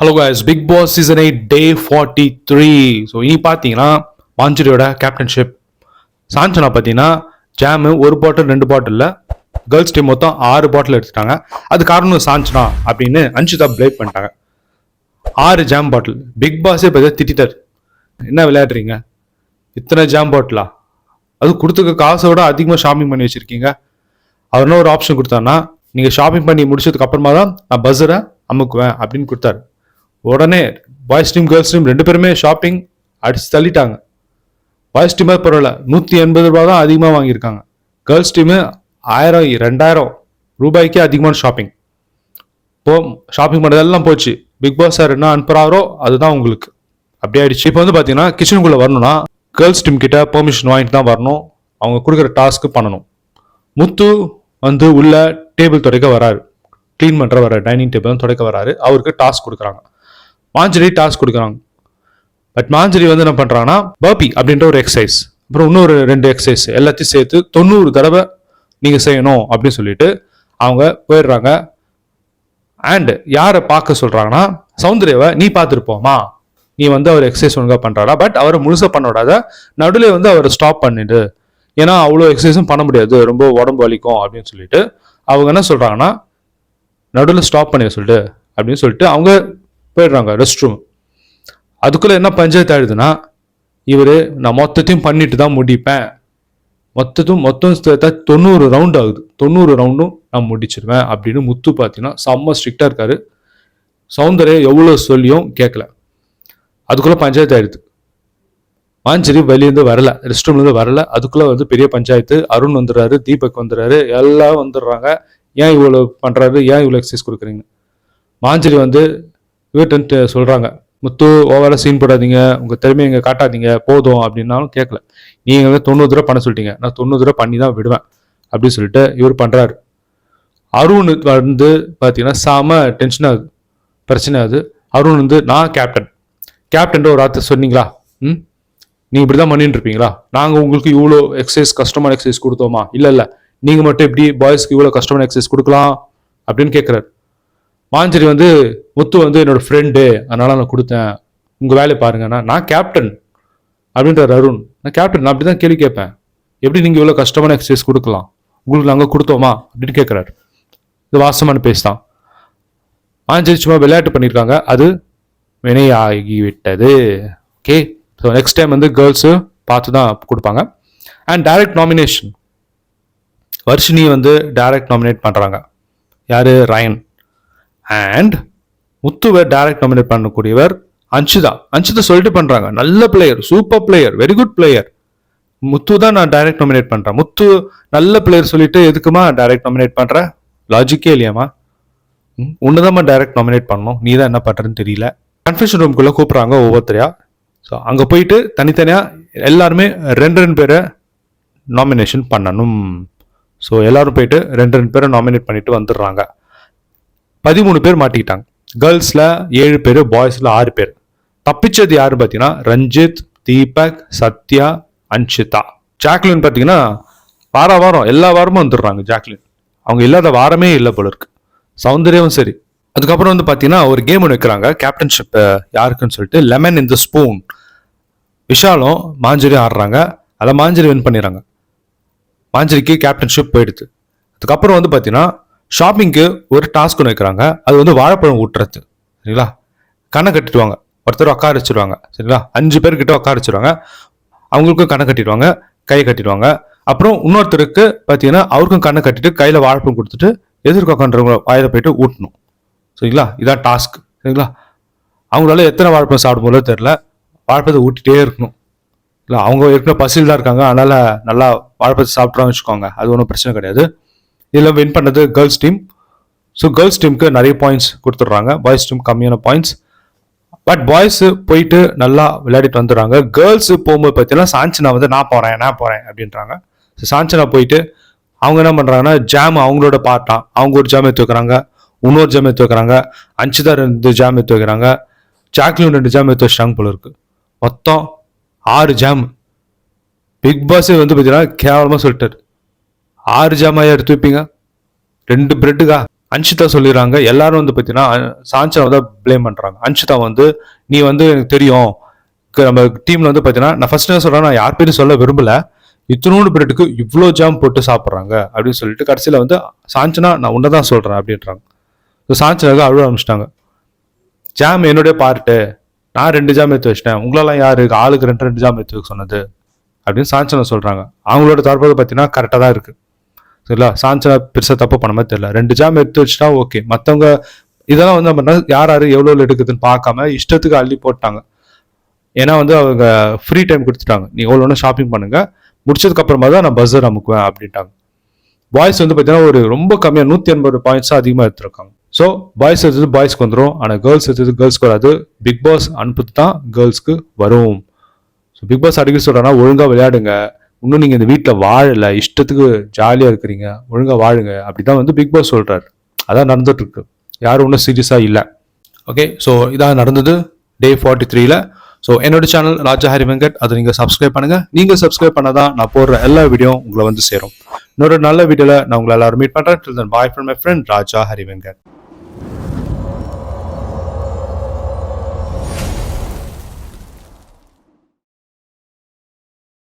Hello guys big boss season eight day forty three so இனி பார்த்தீங்கன்னா மாஞ்சுரியோட captainship சாஞ்சனா பார்த்தீங்கன்னா jam ஒரு பாட்டில் ரெண்டு பாட்டில் கேர்ள்ஸ் டீம் மொத்தம் ஆறு பாட்டில் எடுத்துட்டாங்க. அது காரணம் சாஞ்சனா அப்படின்னு அன்ஷிதா பிளேட் பண்ணிட்டாங்க. ஆறு ஜாம் பாட்டில் பிக் பாஸே இப்போ திட்டார் என்ன விளையாடுறீங்க? இத்தனை ஜாம் பாட்டிலா அது கொடுத்துக்க காசை விட அதிகமாக ஷாப்பிங் பண்ணி வச்சுருக்கீங்க. அவர் என்ன ஒரு ஆப்ஷன் கொடுத்தாருன்னா நீங்கள் ஷாப்பிங் பண்ணி முடிச்சதுக்கு அப்புறமா தான் நான் பஸ்ஸரை அமுக்குவேன் அப்படின்னு கொடுத்தாரு. உடனே பாய்ஸ் டீம் கேர்ள்ஸ் டீம் ரெண்டு பேருமே ஷாப்பிங் அடிச்சு தள்ளிட்டாங்க. பாய்ஸ் டீமே பரவாயில்ல. நூற்றி எண்பது ரூபா தான் அதிகமாக வாங்கியிருக்காங்க. கேர்ள்ஸ் டீமு ஆயிரம் ரெண்டாயிரம் ரூபாய்க்கே அதிகமான ஷாப்பிங் போ ஷாப்பிங் பண்ணதெல்லாம் போச்சு. பிக் பாஸ் சார் என்ன அனுப்புகிறாரோ அதுதான் உங்களுக்கு. அப்படி ஆயிடுச்சு. இப்போ வந்து பார்த்தீங்கன்னா கிச்சனுக்குள்ளே வரணும்னா கேர்ள்ஸ் டீம் கிட்ட பெர்மிஷன் வாங்கிட்டு தான் வரணும். அவங்க கொடுக்குற டாஸ்க்கு பண்ணணும். முத்து வந்து உள்ள டேபிள் துடைக்க வராரு. க்ளீன் பண்ணுற வர டைனிங் டேபிள் துடைக்க வராரு. அவருக்கு டாஸ்க் கொடுக்குறாங்க. மாஞ்சரி டாஸ்க் கொடுக்குறாங்க. பட் மாஞ்சரி வந்து என்ன பண்ணுறாங்கன்னா பர்பி அப்படின்ற ஒரு எக்ஸசைஸ் அப்புறம் இன்னொரு ரெண்டு எக்ஸசைஸ் எல்லாத்தையும் சேர்த்து தொண்ணூறு தடவை நீங்கள் செய்யணும் அப்படின்னு சொல்லிட்டு அவங்க போயிடுறாங்க. அண்டு யாரை பார்க்க சொல்கிறாங்கன்னா சௌந்தர்யாவை நீ பார்த்துருப்போமா? நீ வந்து அவர் எக்ஸசைஸ் ஒழுங்காக பண்றாரா? பட் அவரை முழுசாக பண்ண விடாத நடுவில் வந்து அவரை ஸ்டாப் பண்ணிடு. ஏன்னா அவ்வளோ எக்ஸசைஸும் பண்ண முடியாது. ரொம்ப உடம்பு வலிக்கும் அப்படின்னு சொல்லிட்டு அவங்க என்ன சொல்கிறாங்கன்னா நடுவில் ஸ்டாப் பண்ணி சொல்லிட்டு அப்படின்னு சொல்லிட்டு அவங்க போயிடுறாங்க ரெஸ்ட் ரூம் அதுக்குள்ளே என்ன பஞ்சாயத்து ஆயிடுதுன்னா இவர் நான் மொத்தத்தையும் பண்ணிட்டு தான் முடிப்பேன். மொத்தத்தும் மொத்தம் தொண்ணூறு ரவுண்ட் ஆகுது. தொண்ணூறு ரவுண்டும் நான் முடிச்சிருவேன் அப்படின்னு முத்து பார்த்தீங்கன்னா செம்ம ஸ்ட்ரிக்டாக இருக்காரு. சௌந்தர்யா எவ்வளோ சொல்லியும் கேட்கல அதுக்குள்ளே பஞ்சாயத்து ஆயிடுது. மாஞ்சரி வெளியேருந்து வரல ரெஸ்ட் ரூம்லேருந்து வரல. அதுக்குள்ளே வந்து பெரிய பஞ்சாயத்து அருண் வந்துடுறாரு தீபக் வந்துடுறாரு எல்லாம் வந்துடுறாங்க. ஏன் இவ்வளோ பண்ணுறாரு ஏன் இவ்வளோ எக்ஸசைஸ் கொடுக்குறீங்க? மாஞ்சரி வந்து வீட்டுன்ட்டு சொல்கிறாங்க முத்து ஓவராக சீன் போடாதீங்க உங்கள் திறமையை இங்கே காட்டாதீங்க போதும் அப்படின்னாலும் கேட்கல நீங்கள் வந்து தொண்ணூறு தடவை பண்ண சொல்லிட்டீங்க நான் தொண்ணூறு தடவை பண்ணி தான் விடுவேன் அப்படின்னு சொல்லிட்டு இவர் பண்ணுறாரு அருண் வந்து பார்த்தீங்கன்னா செம டென்ஷன் ஆகுது பிரச்சனை ஆகுது. அருண் வந்து நான் கேப்டன் கேப்டன் ஒரு வார்த்தை சொன்னீங்களா? ம்? நீங்கள் இப்படி தான் பண்ணிட்டு இருப்பீங்களா? நாங்கள் உங்களுக்கு இவ்வளோ எக்ஸசைஸ் கஷ்டமான எக்ஸசைஸ் கொடுத்தோமா? இல்லை இல்லை. நீங்கள் மட்டும் எப்படி பாய்ஸ்க்கு இவ்வளோ கஷ்டமான எக்ஸசைஸ் கொடுக்கலாம்? அப்படின்னு கேட்குறாரு மாஞ்சரி வந்து முத்து வந்து என்னோட ஃப்ரெண்டு அதனால நான் கொடுத்தேன். உங்கள் வேலையை பாருங்கண்ணா நான் கேப்டன் அப்படின்றார் அருண். நான் கேப்டன் நான் அப்படி தான் கேள்வி கேட்பேன். எப்படி நீங்கள் இவ்வளோ கஷ்டமான எக்ஸசைஸ் கொடுக்கலாம்? உங்களுக்கு நாங்கள் கொடுத்தோமா? அப்படின்னு கேட்குறாரு. இது வாசமான பேஸ் தான் மாஞ்சரி சும்மா விளையாட்டு பண்ணியிருக்காங்க அது வினையாகிவிட்டது. ஓகே ஸோ நெக்ஸ்ட் டைம் வந்து கேர்ள்ஸு பார்த்து தான் கொடுப்பாங்க. அண்ட் டைரக்ட் நாமினேஷன் வர்ஷினி வந்து டைரக்ட் நாமினேட் பண்ணுறாங்க யார்? ரயன் அண்ட் முத்துவை டைரக்ட் நாமினேட் பண்ணக்கூடியவர் அன்ஷிதா அன்ஷிதா சொல்லிட்டு பண்ணுறாங்க நல்ல player super player very good player Muthu தான் நான் டைரக்ட் நாமினேட் பண்ணுறேன் முத்து நல்ல பிளேயர் சொல்லிட்டு எதுக்குமா டைரக்ட் நாமினேட் பண்ணுறேன் லாஜிக்கே இல்லையாம்மா? தான் டைரக்ட் நாமினேட் பண்ணணும். நீ தான் என்ன பண்ணுறேன்னு தெரியல. கன்ஃபெஷன் ரூம்குள்ளே கூப்பிட்றாங்க ஒவ்வொருத்தரையா. ஸோ அங்கே போயிட்டு தனித்தனியாக எல்லாருமே ரெண்டு ரெண்டு பேரை நாமினேஷன் பண்ணணும். ஸோ எல்லோரும் போயிட்டு ரெண்டு ரெண்டு பேரை நாமினேட் பண்ணிட்டு வந்துடுறாங்க. பதிமூணு பேர் மாட்டிக்கிட்டாங்க. கேர்ள்ஸில் ஏழு பேர் பாய்ஸில் ஆறு பேர். தப்பிச்சது யார் பார்த்தீங்கன்னா ரஞ்சித் தீபக் சத்யா அன்ஷிதா. ஜாக்லின் பார்த்தீங்கன்னா வார வாரம் எல்லா வாரமும் வந்துடுறாங்க ஜாக்லின். அவங்க இல்லாத வாரமே இல்லை போல இருக்கு. சௌந்தர்யமும் சரி. அதுக்கப்புறம் வந்து பார்த்தீங்கன்னா ஒரு கேம் ஒன்று வைக்கிறாங்க. கேப்டன்ஷிப் யாருக்குன்னு சொல்லிட்டு லெமன் இன் த ஸ்பூன் விஷாலும் மாஞ்சரியும் ஆடுறாங்க. அதை மாஞ்சரி வின் பண்ணிடுறாங்க. மாஞ்சரிக்கு கேப்டன்ஷிப் போயிடுது. அதுக்கப்புறம் வந்து பார்த்தீங்கன்னா ஷாப்பிங்க்கு ஒரு டாஸ்க் ஒன்று வைக்கிறாங்க. அது வந்து வாழைப்பழம் ஊட்டுறது. சரிங்களா? கண்ணை கட்டிடுவாங்க. ஒருத்தர் உட்கார வச்சிருவாங்க. சரிங்களா? அஞ்சு பேர்கிட்ட உட்கார வச்சிருவாங்க. அவங்களுக்கும் கண்ணை கட்டிடுவாங்க. கையை கட்டிடுவாங்க. அப்புறம் இன்னொருத்தருக்கு பார்த்தீங்கன்னா அவருக்கும் கண்ணை கட்டிட்டு கையில் வாழைப்பழம் கொடுத்துட்டு எதிர்க்க உட்காந்துறவங்க வாயில் போயிட்டு ஊட்டணும். சரிங்களா? இதான் டாஸ்க் சரிங்களா? அவங்களால எத்தனை வாழைப்பழம் சாப்பிடும் போதோ தெரில வாழைப்பழத்தை ஊட்டிகிட்டே இருக்கணும். இல்லை அவங்க ஏற்கனவே பசியில் தான் இருக்காங்க. அதனால் நல்லா வாழைப்பழத்தை சாப்பிட்றாங்க வச்சுக்கோங்க. அது ஒன்றும் பிரச்சனை கிடையாது. இதில் வின் பண்ணது கேர்ள்ஸ் டீம் ஸோ கேர்ள்ஸ் டீமுக்கு நிறைய பாயிண்ட்ஸ் கொடுத்துட்றாங்க. பாய்ஸ் டீம் கம்மியான பாயிண்ட்ஸ் பட் பாய்ஸ் போயிட்டு நல்லா விளையாடிட்டு வந்துடுறாங்க. கேர்ள்ஸ் போகும்போது பார்த்தீங்கன்னா சாஞ்சனா வந்து நான் போகிறேன் நான் போகிறேன் அப்படின்றாங்க. ஸோ சாஞ்சனா போயிட்டு அவங்க என்ன பண்ணுறாங்கன்னா ஜாம் அவங்களோட பார்ட்டா அவங்க ஒரு ஜாம் எடுத்து வைக்கிறாங்க இன்னொரு ஜாம் எடுத்து வைக்கிறாங்க அஞ்சுதா ரெண்டு ஜாம் எடுத்து வைக்கிறாங்க ஜாக்லின் ரெண்டு ஜாம் எடுத்து வச்சிட்டாங்க போல இருக்கு மொத்தம் ஆறு ஜாம் பிக் பாஸே வந்து பார்த்தீங்கன்னா கேவலமாக சொல்லிட்டாரு. ஆறு ஜாமாயா எடுத்து வைப்பீங்க? ரெண்டு பிரெட்டுக்கா அன்ஷிதா சொல்லிடுறாங்க. எல்லாரும் வந்து பார்த்தீங்கன்னா அஹ், தான் ப்ளேம் பண்ணுறாங்க அன்ஷிதா வந்து நீ வந்து எனக்கு தெரியும். நம்ம டீமில் வந்து பார்த்தீங்கன்னா நான் ஃபர்ஸ்ட் என்ன நான் யார் பேரும் சொல்ல விரும்பலை. இத்தனோடு பிரெட்டுக்கு இவ்வளோ ஜாம் போட்டு சாப்பிட்றாங்க. அப்படின்னு சொல்லிட்டு கடைசியில் வந்து சாஞ்சனா நான் உன்னை தான் சொல்கிறேன் அப்படின்றாங்க. ஸோ சாஞ்சனாக அழுவ ஆரம்பிச்சிட்டாங்க. ஜாம் என்னுடைய பார்ட்டு நான் ரெண்டு ஜாம் எடுத்து வச்சிட்டேன். உங்களெல்லாம் யார்? ஆளுக்கு ரெண்டு ரெண்டு ஜாம் எடுத்து வைக்க சொன்னது. அப்படின்னு சாஞ்சனா சொல்கிறாங்க அவங்களோட தரப்பு பார்த்தீங்கன்னா கரெக்டாக தான் இருக்குது சரிங்களா சாஞ்சனா பெருசாக தப்பு பண்ண மாதிரி தெரியல. ரெண்டு ஜாம் எடுத்து வச்சுட்டா ஓகே மற்றவங்க இதெல்லாம் வந்து நம்ம யார் யார் எவ்வளோ எடுக்குதுன்னு பார்க்காம இஷ்டத்துக்கு அள்ளி போட்டாங்க. ஏன்னா வந்து அவங்க ஃப்ரீ டைம் கொடுத்துட்டாங்க. நீ எவ்வளோ ஒன்று ஷாப்பிங் பண்ணுங்க. முடிச்சதுக்கு அப்புறமா தான் நான் பஸ்ஸர் அமுக்குவேன் அப்படின்ட்டாங்க. பாய்ஸ் வந்து பார்த்தீங்கன்னா ஒரு ரொம்ப கம்மியாக நூற்றி எண்பது பாயிண்ட்ஸ் அதிகமாக எடுத்துருக்காங்க. ஸோ பாய்ஸ் எடுத்தது பாய்ஸ்க்கு வந்துடும் ஆனால் கேர்ள்ஸ் எடுத்தது கேர்ள்ஸ்க்கு வராது. பிக் பாஸ் அனுப்புறது தான் கேர்ள்ஸ்க்கு வரும். ஸோ பிக் பாஸ் அடிக்கடி சொல்கிறேன்னா ஒழுங்காக விளையாடுங்க. இன்னும் நீங்கள் இந்த வீட்டில் வாழலை இஷ்டத்துக்கு ஜாலியாக இருக்கிறீங்க ஒழுங்காக வாழுங்க அப்படி தான் வந்து பிக் பாஸ் சொல்கிறாரு அதான் நடந்துகிட்ருக்கு யாரும் ஒன்றும் சீரியஸாக இல்லை. ஓகே ஸோ இதான் நடந்தது டே ஃபார்ட்டி த்ரீல ஸோ என்னோட சேனல் ராஜா ஹரி வெங்கட். அதை நீங்கள் சப்ஸ்கிரைப் பண்ணுங்கள் நீங்கள் சப்ஸ்கிரைப் பண்ணாதான் நான் போடுற எல்லா வீடியோ உங்களை வந்து சேரும். இன்னொரு நல்ல வீடியோவில் நான் உங்களை எல்லாரும் மீட் பண்ணுறேன் bye friend my friend Raja Hari Venkat.